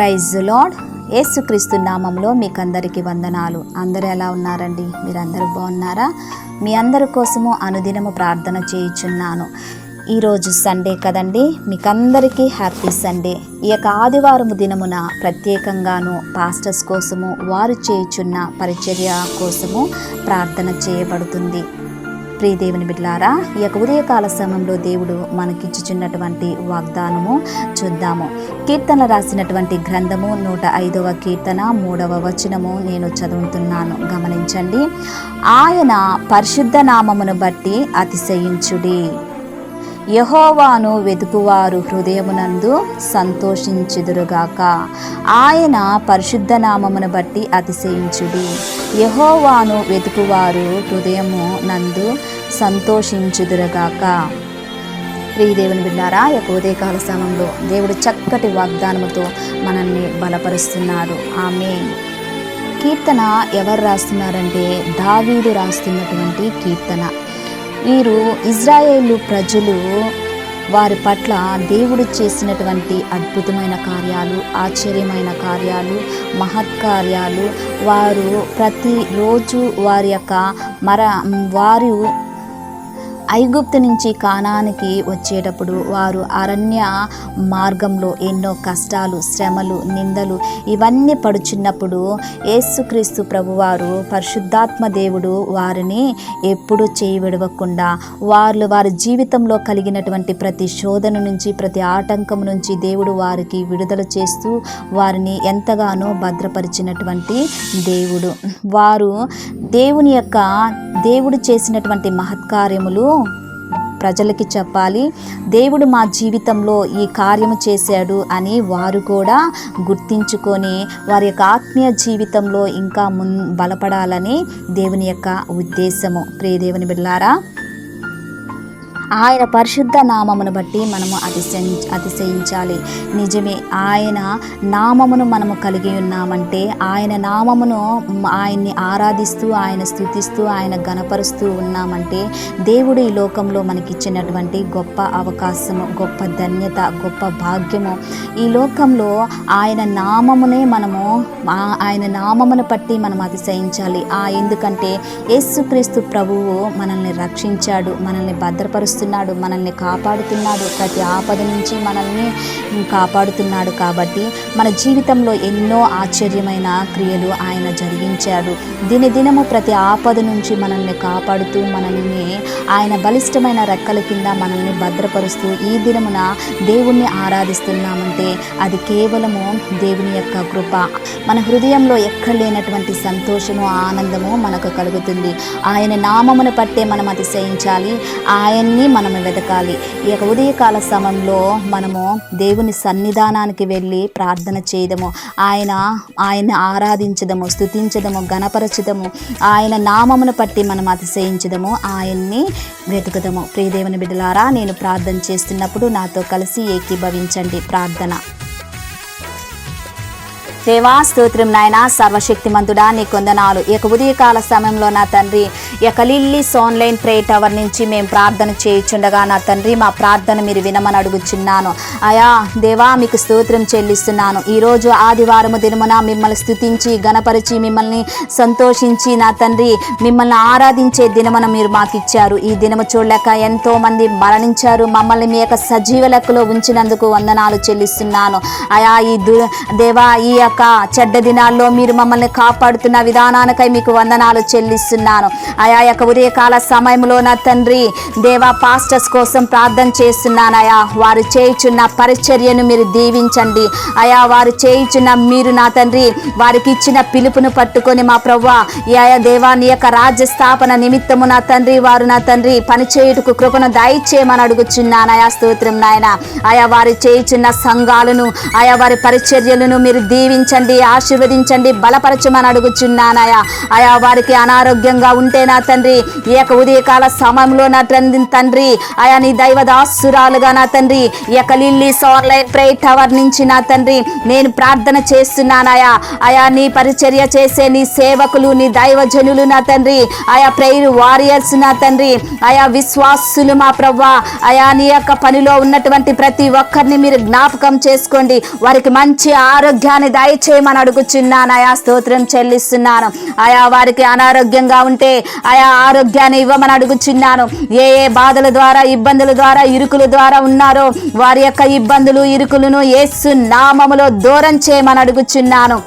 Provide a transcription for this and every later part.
Praise lord యేసుక్రీస్తు నామంలో మీకు అందరికీ వందనాలు. అందరూ ఎలా ఉన్నారండి? మీరందరూ బాగున్నారా? మీ అందరి కోసము అనుదినము ప్రార్థన చేయుచున్నాను. ఈరోజు సండే కదండి. మీకందరికీ హ్యాపీ సండే. ఈ యొక్క ఆదివారం దినమున ప్రత్యేకంగాను పాస్టర్స్ కోసము వారు చేయుచున్న పరిచర్య కోసము ప్రార్థన చేయబడుతుంది. ప్రియ దేవుని బిడ్లారా ఈ యొక్క ఉదయకాల సమయంలో దేవుడు మనకిచ్చుచున్నటువంటి వాగ్దానము చూద్దాము. కీర్తన రాసినటువంటి గ్రంథము నూట ఐదవ కీర్తన మూడవ వచనము నేను చదువుతున్నాను. గమనించండి. ఆయన పరిశుద్ధ నామమును బట్టి అతిశయించుడి. యహోవాను వెతుకువారు హృదయమునందు సంతోషించుదురుగాక. ఆయన పరిశుద్ధ నామమును బట్టి అతిశయించుడి. యహోవాను వెతుకువారు హృదయము నందు సంతోషించుదురుగాక. ప్రియదేవుని బిడ్డారా యొక్క ఉదయకాల సమయంలో దేవుడు చక్కటి వాగ్దానముతో మనల్ని బలపరుస్తున్నాడు. ఆమె కీర్తన ఎవరు రాస్తున్నారంటే దావీదు రాస్తున్నటువంటి కీర్తన. వీరు ఇజ్రాయేలు ప్రజలు వారి పట్ల దేవుడు చేసినటువంటి అద్భుతమైన కార్యాలు ఆశ్చర్యమైన కార్యాలు మహత్కార్యాలు వారు ప్రతిరోజు వారి యొక్క మర వారు ఐగుప్తు నుంచి కానానికి వచ్చేటప్పుడు వారు అరణ్య మార్గంలో ఎన్నో కష్టాలు శ్రమలు నిందలు ఇవన్నీ పడుచున్నప్పుడు యేసుక్రీస్తు ప్రభువారు పరిశుద్ధాత్మ దేవుడు వారిని ఎప్పుడు చేయి విడవకుండా వారు వారి జీవితంలో కలిగినటువంటి ప్రతి శోధన నుంచి ప్రతి ఆటంకం నుంచి దేవుడు వారికి విడుదల చేస్తూ వారిని ఎంతగానో భద్రపరిచినటువంటి దేవుడు. వారు దేవుని యొక్క దేవుడు చేసినటువంటి మహత్కార్యములు ప్రజలకి చెప్పాలి. దేవుడు మా జీవితంలో ఈ కార్యము చేశాడు అని వారు కూడా గుర్తించుకొని వారి యొక్క ఆత్మీయ జీవితంలో ఇంకా మున్ బలపడాలని దేవుని యొక్క ఉద్దేశము. ప్రియదేవుని బిళ్ళారా ఆయన పరిశుద్ధ నామమును బట్టి మనము అతిశయి అతిశయించాలి. నిజమే ఆయన నామమును మనము కలిగి ఉన్నామంటే ఆయన నామమును ఆయన్ని ఆరాధిస్తూ ఆయన స్థుతిస్తూ ఆయన గణపరుస్తూ ఉన్నామంటే దేవుడు ఈ లోకంలో మనకిచ్చినటువంటి గొప్ప అవకాశము గొప్ప ధన్యత గొప్ప భాగ్యము. ఈ లోకంలో ఆయన నామమునే మనము ఆయన నామమును బట్టి మనం అతిశయించాలి. ఆ ఎందుకంటే యేసుక్రీస్తు ప్రభువు మనల్ని రక్షించాడు మనల్ని భద్రపరుస్తూ చేస్తున్నాడు మనల్ని కాపాడుతున్నాడు. ప్రతి ఆపద నుంచి మనల్ని కాపాడుతున్నాడు కాబట్టి మన జీవితంలో ఎన్నో ఆశ్చర్యమైన క్రియలు ఆయన జరిగించాడు. దినదినము ప్రతి ఆపద నుంచి మనల్ని కాపాడుతూ మనల్ని ఆయన బలిష్టమైన రెక్కల కింద మనల్ని భద్రపరుస్తూ ఈ దినమున దేవుణ్ణి ఆరాధిస్తున్నామంటే అది కేవలము దేవుని యొక్క కృప. మన హృదయంలో ఎక్కడ లేనటువంటి సంతోషము ఆనందము మనకు కలుగుతుంది. ఆయన నామమును పట్టే మనం అతిశయించాలి. ఆయన్ని మనం వెతకాలి ఈ యొక్క ఉదయకాల సమయంలో మనము దేవుని సన్నిధానానికి వెళ్ళి ప్రార్థన చేయదము. ఆయన ఆయన ఆరాధించదము స్థుతించదము గణపరచదము. ఆయన నామమును పట్టి మనం అతిశయించదము. ఆయన్ని వెతుకుదము. ప్రియదేవుని బిడ్డలారా నేను ప్రార్థన చేస్తున్నప్పుడు నాతో కలిసి ఏకీభవించండి. ప్రార్థన. దేవా స్తోత్రం నాయన సర్వశక్తిమంతుడా నీ కొందనాలు. ఇక ఉదయకాల సమయంలో నా తండ్రి ఈ యొక్క లిల్లీస్ ఆన్లైన్ ప్రే టవర్ నుంచి మేము ప్రార్థన చేయుచుండగా నా తండ్రి మా ప్రార్థన మీరు వినమని అడుగుచున్నాను. అయా దేవా మీకు స్తోత్రం చెల్లిస్తున్నాను. ఈరోజు ఆదివారము దినమున మిమ్మల్ని స్థుతించి గణపరిచి మిమ్మల్ని సంతోషించి నా తండ్రి మిమ్మల్ని ఆరాధించే దినమున మీరు మాకు ఇచ్చారు ఈ దినము చూడలేక ఎంతో మంది మరణించారు. మమ్మల్ని మీ యొక్క సజీవ లెక్కలో ఉంచినందుకు వందనాలు చెల్లిస్తున్నాను. అయా ఈ దు దేవా ఈ యొక్క చెడ్డ దినాల్లో మీరు మమ్మల్ని కాపాడుతున్న విధానానికై మీకు వందనాలు చెల్లిస్తున్నాను. ఆయా యొక్క ఉదయకాల సమయంలో నా తండ్రి దేవా పాస్టర్స్ కోసం ప్రార్థన చేస్తున్నానయా వారు చేయుచున్న పరిచర్యను మీరు దీవించండి. అయా వారు చేయుచున్న మీరు నా తండ్రి వారికి ఇచ్చిన పిలుపును పట్టుకొని మా ప్రవ్వా ఆయా దేవాని యొక్క రాజ్య స్థాపన నిమిత్తము నా తండ్రి వారు నా తండ్రి పనిచేయుటకు కృపను దయచేయమని అడుగుచున్నానయా స్తోత్రం నాయన. ఆయా వారు చేయుచున్న సంఘాలను ఆయా వారి పరిచర్యలను మీరు దీవించి దీవించండి ఆశీర్వదించండి బలపరచమని అడుగుచున్నానయా ఆయా వారికి అనారోగ్యంగా ఉంటే నా తండ్రి ఈ యొక్క ఉదయకాల సమయంలో నా తండ్రి తండ్రి ఆయా నీ దైవదాసురాలుగా నా తండ్రి ఈ యొక్క లిల్లీస్ ఆన్లైన్ ప్రే టవర్ నుంచి నా తండ్రి నేను ప్రార్థన చేస్తున్నానయా ఆయా నీ పరిచర్య చేసే నీ సేవకులు నీ దైవజనులు నా తండ్రి ఆయా ప్రేయర్ వారియర్స్ నా తండ్రి ఆయా విశ్వాసులు మా ప్రవ్వా. ఆయా నీ యొక్క పనిలో ఉన్నటువంటి ప్రతి ఒక్కరిని మీరు జ్ఞాపకం చేసుకోండి. వారికి మంచి ఆరోగ్యాన్ని దయచేయమని అడుగుచున్నాను. ఆయా స్తోత్రం చెల్లిస్తున్నాను. ఆయా వారికి అనారోగ్యంగా ఉంటే ఆయా ఆరోగ్యాన్ని ఇవ్వమని అడుగుచున్నాను. ఏ ఏ బాధల ద్వారా ఇబ్బందుల ద్వారా ఇరుకుల ద్వారా ఉన్నారో వారి యొక్క ఇబ్బందులు ఇరుకులను ఏసు నామములో దూరం చేయమని అడుగుచున్నాను.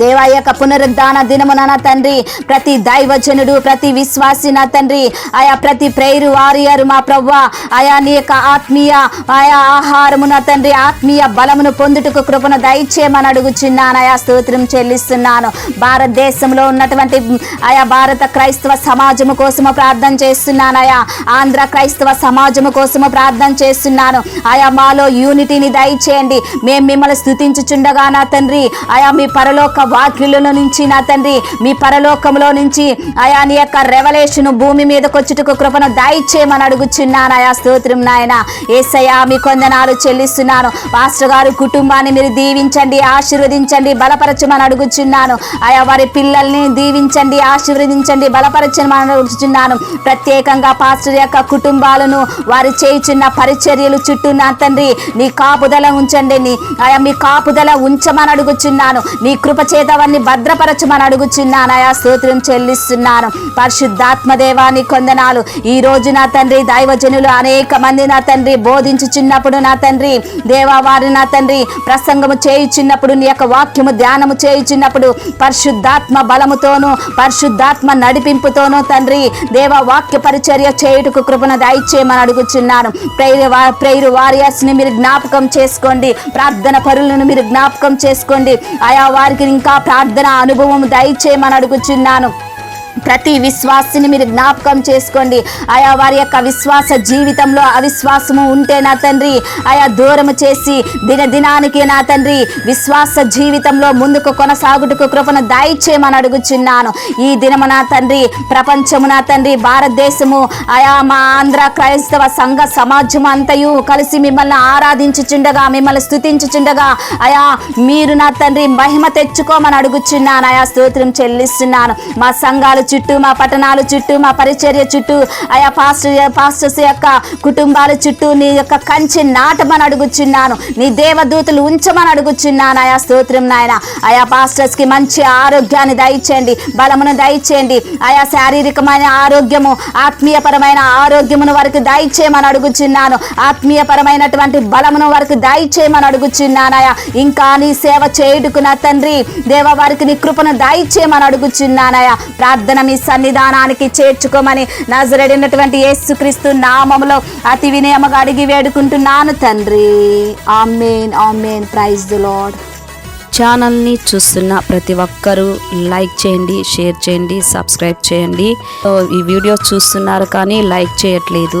దేవా యొక్క పునరుద్ధాన దినమున నా తండ్రి ప్రతి దైవజనుడు ప్రతి విశ్వాసి నా తండ్రి ఆయా ప్రతి ప్రేయరు వారియర్ మా ప్రవ్వ ఆయా నీ యొక్క ఆత్మీయ ఆయా ఆహారము నా తండ్రి ఆత్మీయ బలమును పొందుటకు కృపను దయచేయమని అడుగుచున్నాను. ఆయా స్తోత్రం చెల్లిస్తున్నాను. భారతదేశంలో ఉన్నటువంటి ఆయా భారత క్రైస్తవ సమాజము కోసము ప్రార్థన చేస్తున్నాను. ఆయా ఆంధ్ర క్రైస్తవ సమాజము కోసము ప్రార్థన చేస్తున్నాను. ఆయా మాలో యూనిటీని దయచేయండి. మేము మిమ్మల్ని స్థుతించుచుండగా నా తండ్రి ఆయా మీ పరలోక వాక్యుల నుంచి నా తండ్రి మీ పరలోకంలో నుంచి ఆయా నీ యొక్క రెవలేషన్ భూమి మీదకి వచ్చుటకు కృపను దయచేయమని అడుగుచున్నాను. ఆయా స్తోత్రం నాయన. ఏసయ్యా మీ కొందనాలు చెల్లిస్తున్నాను. పాస్టర్ గారు కుటుంబాన్ని మీరు దీవించండి ఆశీర్వదించండి బలపరచమని అడుగుచున్నాను. ఆయా వారి పిల్లల్ని దీవించండి ఆశీర్వదించండి బలపరచమని అడుగుచున్నాను. ప్రత్యేకంగా పాస్టర్ యొక్క కుటుంబాలను వారి చేయుచున్న పరిచర్యలు చుట్టూ నా తండ్రి నీ కాపుదల ఉంచండి. నీ ఆయా మీ కాపుదల ఉంచమని అడుగుచున్నాను. నీ కృప చేత వారిని భద్రపరచమని అడుగుచున్నాను ఆయా స్తోత్రం చెల్లిస్తున్నాను. పరిశుద్ధాత్మ దేవాన్ని కొందనాలు ఈ రోజు నా తండ్రి దైవజనులు అనేక మంది నా తండ్రి బోధించుచున్నప్పుడు నా తండ్రి దేవా వారి నా తండ్రి ప్రసంగము చేయుచున్నప్పుడు నీ యొక్క వాక్యము ధ్యానము చేయుచున్నప్పుడు పరిశుద్ధాత్మ బలముతోను పరిశుద్ధాత్మ నడిపింపుతోనూ తండ్రి దేవ వాక్య పరిచర్య చేయుటకు కృపను దయచేయమని అడుగుచున్నాను. ప్రేరు ప్రేరు వారియర్స్ని మీరు జ్ఞాపకం చేసుకోండి. ప్రార్థన పరులను మీరు జ్ఞాపకం చేసుకోండి. ఆయా వారికి ఇంకా ప్రార్థన అనుభవం దయచేయమని అడుగుచున్నాను. ప్రతి విశ్వాసిని మీరు జ్ఞాపకం చేసుకోండి. ఆయా వారి యొక్క విశ్వాస జీవితంలో అవిశ్వాసము ఉంటే నా తండ్రి ఆయా దూరము చేసి దినదినానికి నా తండ్రి విశ్వాస జీవితంలో ముందుకు కొనసాగుటకు కృపను దయచేయమని అడుగుచున్నాను. ఈ దినము నా తండ్రి ప్రపంచము నా తండ్రి భారతదేశము ఆయా మా ఆంధ్ర క్రైస్తవ సంఘ సమాజం అంతయు కలిసి మిమ్మల్ని ఆరాధించుచుండగా మిమ్మల్ని స్థుతించుచుండగా ఆయా మీరు నా తండ్రి మహిమ తెచ్చుకోమని అడుగుచున్నాను. ఆయా స్తోత్రం చెల్లిస్తున్నాను. మా సంఘాలు చుట్టూ మా పట్టణాల చుట్టూ మా పరిచర్య చుట్టూ ఆయా పాస్టర్ పాస్టర్స్ యొక్క కుటుంబాల చుట్టూ నీ యొక్క కంచి నాటమని అడుగుచున్నాను. నీ దేవదూతలు ఉంచమని అడుగుచున్నాను ఆయా స్తోత్రం నాయన. ఆయా పాస్టర్స్కి మంచి ఆరోగ్యాన్ని దయచేయండి బలమును దయచేయండి. ఆయా శారీరకమైన ఆరోగ్యము ఆత్మీయపరమైన ఆరోగ్యమును వారికి దయచేయమని అడుగుచున్నాను. ఆత్మీయపరమైనటువంటి బలమును వారికి దయచేయమని అడుగుచున్నానయా ఇంకా నీ సేవ చేయుటకు నా తండ్రి దేవ వారికి నీ కృపను దయచేయమని అడుగుచున్నానయా ప్రార్థన మీ సన్నిధానానికి చేర్చుకోమని నజరడినటువంటి యేసుక్రీస్తు నామములో అతి వినయముగా అడిగి వేడుకుంటున్నాను తండ్రి. Amen amen. Praise the lord ఛానల్ని చూస్తున్న ప్రతి ఒక్కరూ లైక్ చేయండి షేర్ చేయండి సబ్స్క్రైబ్ చేయండి. ఈ వీడియో చూస్తున్నారు కానీ లైక్ చేయట్లేదు.